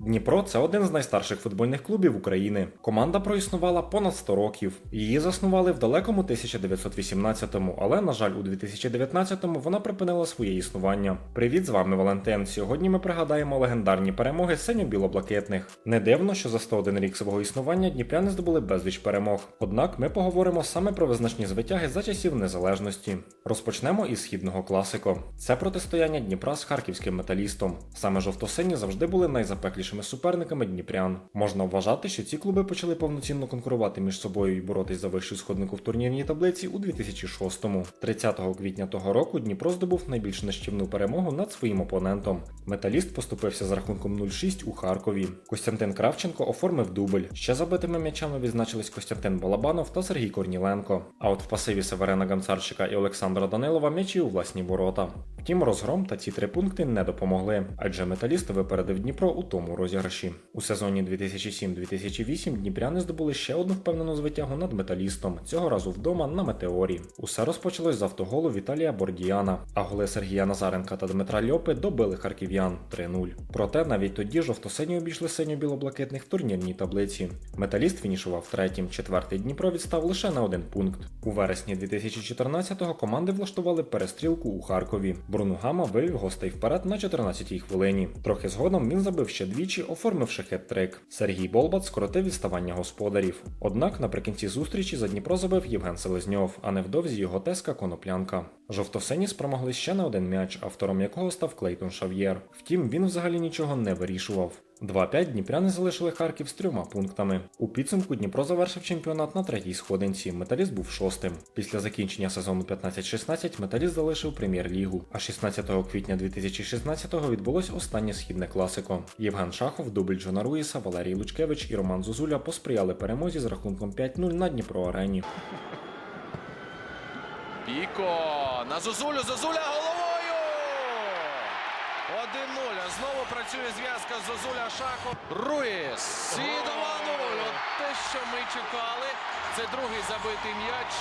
Дніпро це один з найстарших футбольних клубів України. Команда проіснувала понад 100 років. Її заснували в далекому 1918-му, але, на жаль, у 2019-му вона припинила своє існування. Привіт, з вами Валентин. Сьогодні ми пригадаємо легендарні перемоги синьо-білоблакитних. Не дивно, що за 101 рік свого існування дніпряни здобули безліч перемог. Однак ми поговоримо саме про визначні звитяги за часів незалежності. Розпочнемо із східного класико. Це протистояння Дніпра з харківським металістом. Саме жовто-сині завжди були найзапеклішими суперниками дніпрян. Можна вважати, що ці клуби почали повноцінно конкурувати між собою і боротись за вищу сходнику в турнірній таблиці у 2006-му. 30 квітня того року Дніпро здобув найбільш нищівну перемогу над своїм опонентом. Металіст поступився з рахунком 0-6 у Харкові. Костянтин Кравченко оформив дубль. Ще забитими м'ячами відзначились Костянтин Балабанов та Сергій Корніленко. А от в пасиві Северена Ганцарчика і Олександра Данилова м'ячі у власні ворота. Втім, розгром та ці три пункти не допомогли, адже металіст випередив Дніпро у тому розіграші. У сезоні 2007-2008 дніпряни здобули ще одну впевнену звитягу над металістом, цього разу вдома на метеорі. Усе розпочалось з автоголу Віталія Бордіяна, а голи Сергія Назаренка та Дмитра Льопи добили харків'ян 3-0. Проте навіть тоді жовто-сині обійшли синьо-білоблакитних в турнірній таблиці. Металіст фінішував третім, четвертий Дніпро відстав лише на один пункт. У вересні 2014-го команди влаштували перестрілку у Харкові. Бруно Гама вивів гостей вперед на 14-й хвилині. Трохи згодом він забив ще двічі, оформивши хет-трик. Сергій Болбат скоротив відставання господарів. Однак наприкінці зустрічі за Дніпро забив Євген Селезньов, а невдовзі його теска коноплянка. Жовтосині спромогли ще на один м'яч, автором якого став Клейтон Шав'єр. Втім, він взагалі нічого не вирішував. 2-5 дніпряни залишили Харків з трьома пунктами. У підсумку Дніпро завершив чемпіонат на третій сходинці. Металіст був шостим. Після закінчення сезону 15-16 металіст залишив прем'єр-лігу. А 16 квітня 2016-го відбулось останнє східне класико. Євген Шахов, дубль Джона Руїса, Валерій Лучкевич і Роман Зозуля посприяли перемозі з рахунком 5-0 на Дніпро Арені. Піко на Зозулю. Зозуля головою. 1-0. Знову працює зв'язка Зозуля Шахов. Руїс. І 2-0. Те, що ми чекали. Це другий забитий м'яч.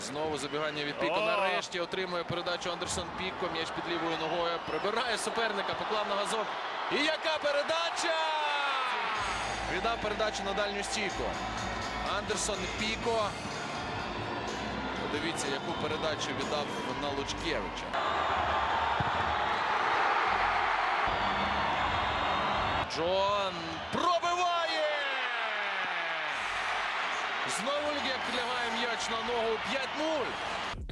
Знову забігання від Піко. Нарешті отримує передачу Андерсон Піко. М'яч під лівою ногою. Прибирає суперника, поклав на газон. І яка передача! Віддав передачу на дальню стійку. Андерсон Піко. Подивіться, яку передачу віддав на Лучкевича. Джон пробиває! Знову Льгек підлягає м'яч на ногу 5-0.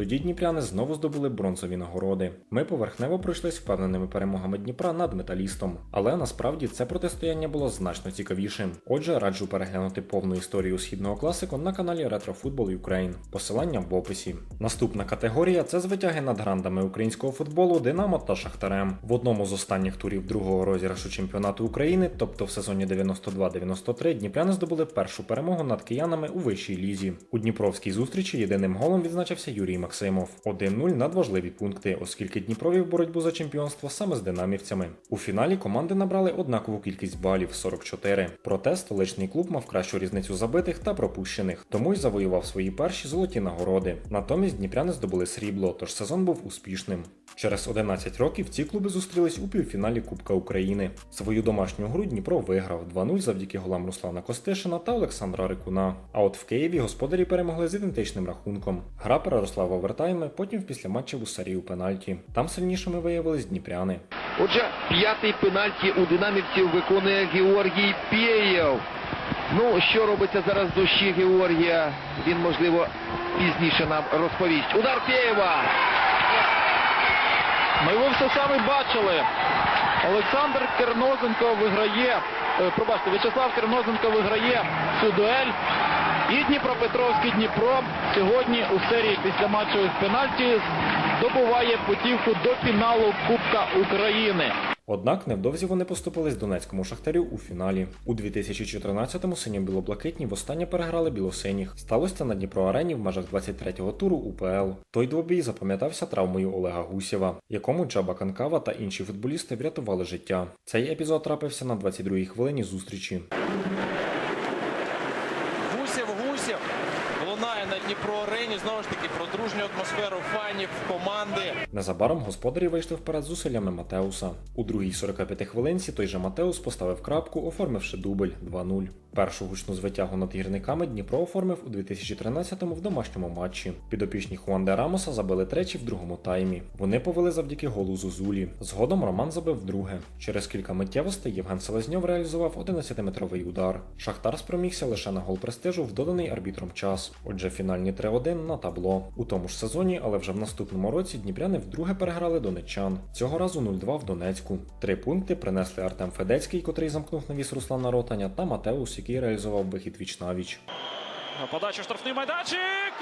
Тоді дніпряни знову здобули бронзові нагороди. Ми поверхнево пройшлись впевненими перемогами Дніпра над металістом, але насправді це протистояння було значно цікавішим. Отже, раджу переглянути повну історію східного класику на каналі Ретрофутбол Ukraine. Посилання в описі. Наступна категорія це звитяги над грандами українського футболу Динамо та Шахтарем. В одному з останніх турів другого розіграшу чемпіонату України, тобто в сезоні 92-93, дніпряни здобули першу перемогу над киянами у вищій лізі. У Дніпровській зустрічі єдиним голом відзначився Юрій Максимов. 1-0 надважливі пункти, оскільки Дніпро вів боротьбу за чемпіонство саме з динамівцями. У фіналі команди набрали однакову кількість балів 44. Проте столичний клуб мав кращу різницю забитих та пропущених, тому й завоював свої перші золоті нагороди. Натомість дніпряни здобули срібло, тож сезон був успішним. Через 11 років ці клуби зустрілись у півфіналі Кубка України. Свою домашню гру Дніпро виграв 2-0 завдяки голам Руслана Костишина та Олександра Рикуна. А от в Києві господарі перемогли з ідентичним рахунком. Гра переросла в овертайми, потім в післяматчеву серію пенальті. Там сильнішими виявились дніпряни. Отже, п'ятий пенальті у динамівців виконує Георгій Пєєв. Ну, що робиться зараз в душі Георгія, він, можливо, пізніше нам розповість. Удар Пєєва! Ми ви все самі бачили. Олександр Кернозенко виграє, е, пробачте, В'ячеслав Кернозенко виграє цю дуель. І Дніпропетровський Дніпро сьогодні у серії після матчу з пенальті здобуває путівку до фіналу Кубка України. Однак невдовзі вони поступились Донецькому шахтарю у фіналі. У 2014-му синьо-білоблакитні востаннє переграли білосиніх. Сталося на Дніпро Арені в межах 23-го туру УПЛ. Той двобій запам'ятався травмою Олега Гусєва, якому Джаба Канкава та інші футболісти врятували життя. Цей епізод трапився на 22-й хвилині зустрічі. Rússia. Лунає на Дніпро Арені. Знову ж таки про дружню атмосферу фанів, команди. Незабаром господарі вийшли вперед зусиллями Матеуса. У другій 45 хвилинці той же Матеус поставив крапку, оформивши дубль 2-0. Першу гучну звитягу над гірниками Дніпро оформив у 2013-му в домашньому матчі. Підопічні Хуанде Рамоса забили тричі в другому таймі. Вони повели завдяки голу Зузулі. Згодом Роман забив вдруге. Через кілька миттєвостей Євген Селезньов реалізував 11-метровий удар. Шахтар спромігся лише на гол престижу в доданий арбітром час. Отже, фінальні 3-1 на табло. У тому ж сезоні, але вже в наступному році дніпряни вдруге переграли донеччан. Цього разу 0-2 в Донецьку. Три пункти принесли Артем Федецький, котрий замкнув навіс Руслана Ротаня, та Матеус, який реалізував вихід віч навіч. Подача в штрафний майданчик.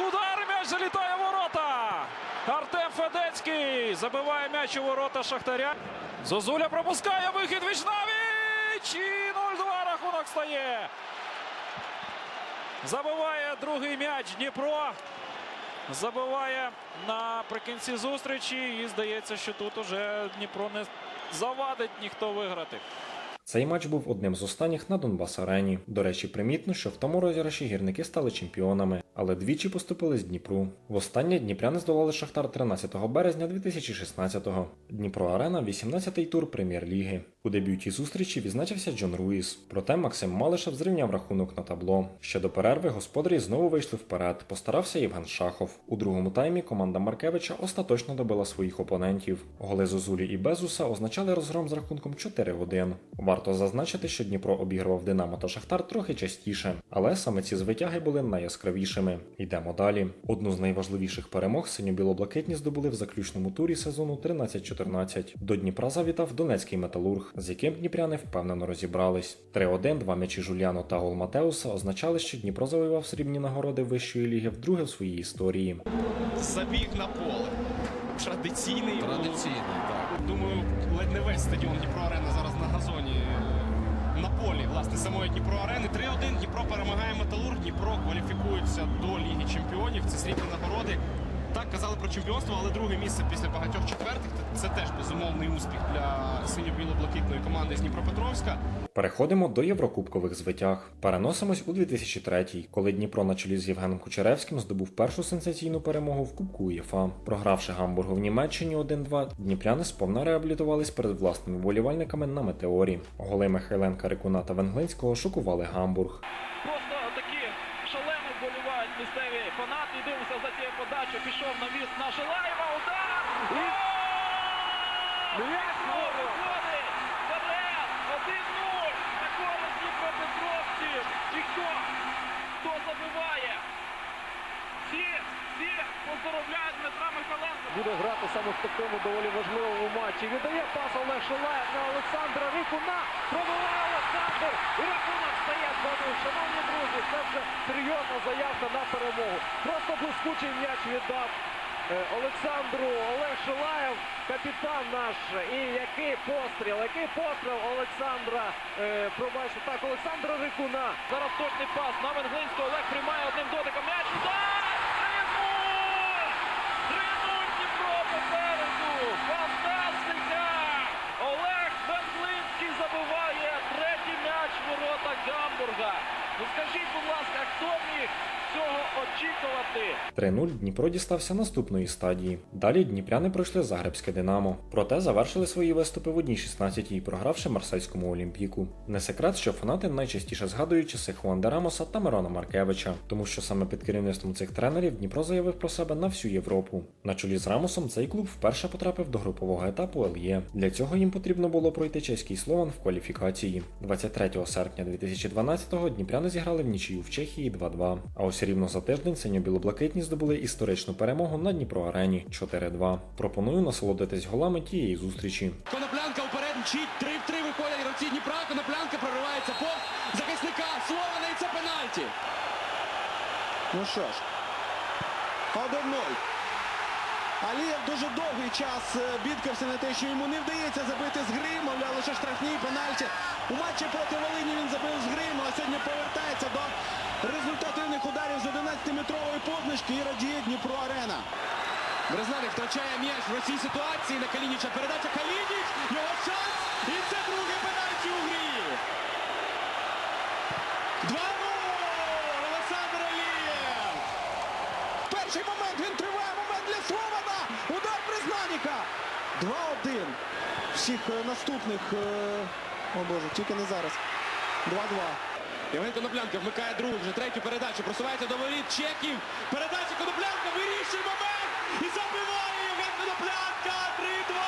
Удар м'яч залітає в ворота. Артем Федецький забиває м'яч у ворота Шахтаря. Зозуля пропускає вихід Вічнавіч. І 0-2 рахунок стає. Забиває другий м'яч Дніпро. Забиває наприкінці зустрічі. І здається, що тут уже Дніпро не завадить ніхто виграти. Цей матч був одним з останніх на Донбас Арені. До речі, примітно, що в тому розіграші гірники стали чемпіонами, але двічі поступили з Дніпру. Востаннє дніпряни здолали Шахтар 13 березня 2016-го. Дніпро Арена 18-й тур прем'єр-ліги. У дебюті зустрічі відзначився Джон Руїс. Проте Максим Малишев зрівняв рахунок на табло. Ще до перерви господарі знову вийшли вперед. Постарався Євген Шахов. У другому таймі команда Маркевича остаточно добила своїх опонентів. Голи Зозулі і Безуса означали розгром з рахунком 4-1. Варто зазначити, що Дніпро обігрував Динамо та Шахтар трохи частіше, але саме ці звитяги були найяскравішими. Йдемо далі. Одну з найважливіших перемог синьо-біло-блакитні здобули в заключному турі сезону 13-14. До Дніпра завітав Донецький металург, з яким дніпряни впевнено розібрались. 3-1, два м'ячі Жуляно та гол Матеуса означали, що Дніпро завоював срібні нагороди вищої ліги вдруге в своїй історії. забіг на поле. Традиційний. Традиційний, так. Думаю, ледь не весь стадіон Дніпро Арена зараз полі, власне, самої Дніпро Арени. 3-1. Дніпро перемагає Металург. Дніпро кваліфікується до Ліги Чемпіонів. Це срібні нагороди. Так казали про чемпіонство, але друге місце після багатьох четвертих. Це теж безумовний успіх для синьо-біло-блакитної команди з Дніпропетровська. Переходимо до єврокубкових звитяг. Переносимось у 2003-й, коли Дніпро на чолі з Євгеном Кучеревським здобув першу сенсаційну перемогу в Кубку УЄФА. Програвши Гамбургу в Німеччині 1-2, дніпряни сповна реабілітувались перед власними вболівальниками на метеорі. Голи Михайленка Рикуна та Венглинського шокували Гамбург. Просто такі шалено вболівають місцеві фанати. Дивимося за цією подачею. Пішов на міст на Шилаєва. Удар виходить! Вперед! 1-0! На користь Дніпропетровців! І хто? Хто забиває? Всі, всі поздоровляють Дмитра Михайленка. буде грати саме в такому доволі важливому матчі. Віддає пас Олег Шилаєв на Олександра Рикуна. Пробиває Олександр. І рахунок стає 2 Шановні друзі, це вже серйозна заявка на перемогу. Просто блискучий м'яч віддав Олександру Олег Шилаєв, капітан наш. І який постріл, який постріл Олександра. Е, пробачте, так, Олександра Рикуна. Зараз точний пас на Венглинського. Олег приймає одним дотиком м'яч. Удар! 3-0! 3-0 Дніпро попереду! Фантастика! Олег Венглинський забиває третій м'яч в ворота Гамбурга. Ну скажіть, будь ласка, хто міг цього очікувати? 3-0 Дніпро дістався наступної стадії. Далі дніпряни пройшли Загребське Динамо. Проте завершили свої виступи в одній 16-й, програвши Марсельському Олімпіку. Не секрет, що фанати найчастіше згадують часи Хуанде Рамоса та Мирона Маркевича, тому що саме під керівництвом цих тренерів Дніпро заявив про себе на всю Європу. На чолі з Рамосом цей клуб вперше потрапив до групового етапу ЛЄ. Для цього їм потрібно було пройти чеський слован в кваліфікації. 23 серпня 2012-го дніпряни зіграли в нічию в Чехії 2-2. А ось рівно за тиждень синьо-білоблакитні здобули історичну перемогу на Дніпро Арені 4-2. Пропоную насолодитись голами тієї зустрічі. Коноплянка вперед мчить, 3 в 3 виходять гравці Дніпра, Коноплянка проривається повз захисника Слована і це пенальті. Ну що ж, 1-0. Алієв дуже довгий час е, бідкався на те, що йому не вдається забити з гри, мовляв, лише штрафні пенальті. У матчі проти Волині він забив з гри, ну а сьогодні повертається до результативних ударів з 11-метрової позначки і радіє Дніпро Арена. Березналік втрачає м'яч в цій ситуації на Калініча. Передача Калініч. Його шанс. І це друге пенальті у грі. 2-0. Олександр Алієв. Перший момент він триває. Момент для Слована. Удар Брезнаніка. 2-1. Всіх е, наступних. Е, о Боже, тільки не зараз. 2-2. Євген Коноплянка вмикає другу, вже третю передачу. Просувається до воріт Чеків. Передача Коноплянка вирішує момент і забиває Євген Коноплянка. 3-2.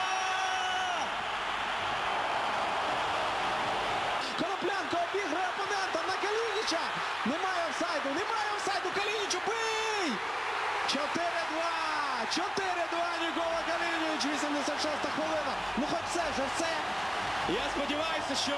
Коноплянка обіграє опонента на Калініча. Немає офсайду, немає офсайду. Калінічу бий! 4-2! 4-2 Нікола Калініч, 86 хвилина. Ну хоч це вже все. Я сподіваюся, що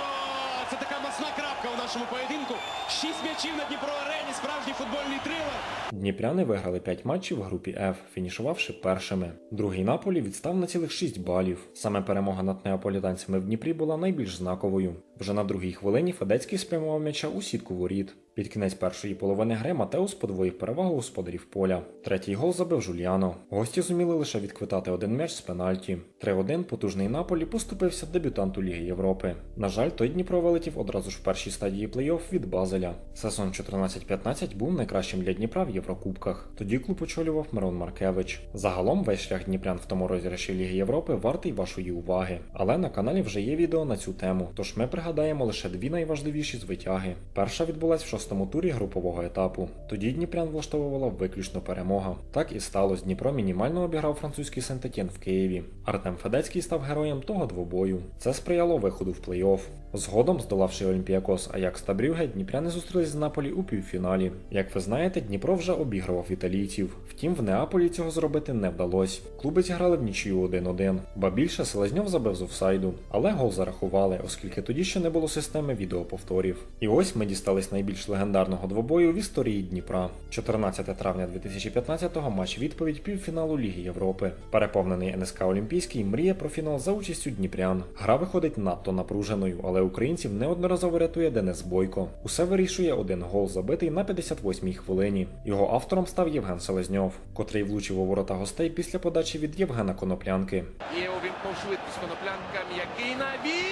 це така масна крапка у нашому поєдинку. Шість м'ячів на Дніпро арені, справжній футбольний трилер. Дніпряни виграли 5 матчів в групі F, фінішувавши першими. Другий Наполі відстав на цілих 6 балів. Саме перемога над неаполітанцями в Дніпрі була найбільш знаковою. Вже на другій хвилині Федецький спрямував м'яча у сітку воріт. Під кінець першої половини гри Матеус подвоїв перевагу господарів поля. Третій гол забив Жуліано. Гості зуміли лише відквитати один м'яч з пенальті. 3-1 потужний Наполі поступився дебютанту Ліги Європи. На жаль, той Дніпро вилетів одразу ж в першій стадії плей-офф від Базеля. Сезон 14-15 був найкращим для Дніпра в Єврокубках. Тоді клуб очолював Мирон Маркевич. Загалом весь шлях Дніпрян в тому розіграші Ліги Європи вартий вашої уваги. Але на каналі вже є відео на цю тему, тож ми пригадаємо лише дві найважливіші звитяги. Перша відбулась в шостому турі групового етапу. Тоді Дніпрян влаштовувала виключно перемога. Так і сталося. Дніпро мінімально обіграв французький Сент-Етєн в Києві. Артем Федецький став героєм того двобою. Це сприяло виходу в плей-офф. Згодом, здолавши Олімпіакос Аякс та Брюге, дніпряни зустрілись з Наполі у півфіналі. Як ви знаєте, Дніпро вже обігрував італійців. Втім, в Неаполі цього зробити не вдалося. Клуби зіграли в нічию 1-1. Ба більше Селезньов забив з офсайду, але гол зарахували, оскільки тоді ще не було системи відеоповторів. І ось ми дістались найбільш легендарного двобою в історії Дніпра. 14 травня 2015-го матч відповідь півфіналу Ліги Європи. Переповнений НСК Олімпійський мріє про фінал за участю Дніпрян. Гра виходить надто напруженою, але українців неодноразово рятує Денис Бойко. Усе вирішує один гол, забитий на 58-й хвилині. Його автором став Євген Селезньов, котрий влучив у ворота гостей після подачі від Євгена Коноплянки. Є увімкнув швидкість Коноплянка, м'який набіг!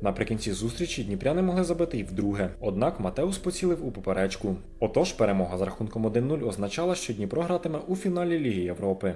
Наприкінці зустрічі дніпряни могли забити і вдруге, однак Матеус поцілив у поперечку. Отож, перемога з рахунком 1-0 означала, що Дніпро гратиме у фіналі Ліги Європи.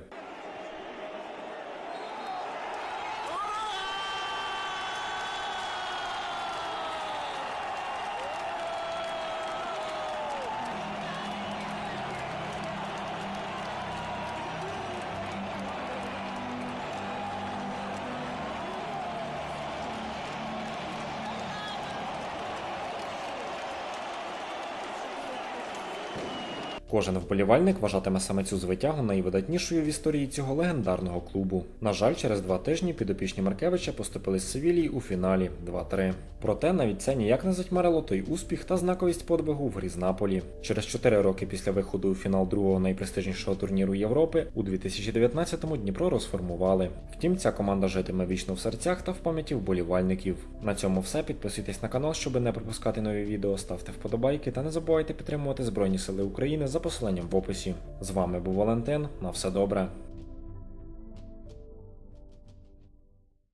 Кожен вболівальник вважатиме саме цю звитягу найвидатнішою в історії цього легендарного клубу. На жаль, через два тижні підопічні Маркевича поступили з Севілії у фіналі 2-3. Проте навіть це ніяк не затьмарило той успіх та знаковість подвигу в грі з Наполі. Через 4 роки після виходу у фінал другого найпрестижнішого турніру Європи у 2019-му Дніпро розформували. Втім, ця команда житиме вічно в серцях та в пам'яті вболівальників. На цьому все. Підписуйтесь на канал, щоб не пропускати нові відео, ставте вподобайки та не забувайте підтримувати Збройні Сили України за посиланням в описі. З вами був Валентин. На все добре.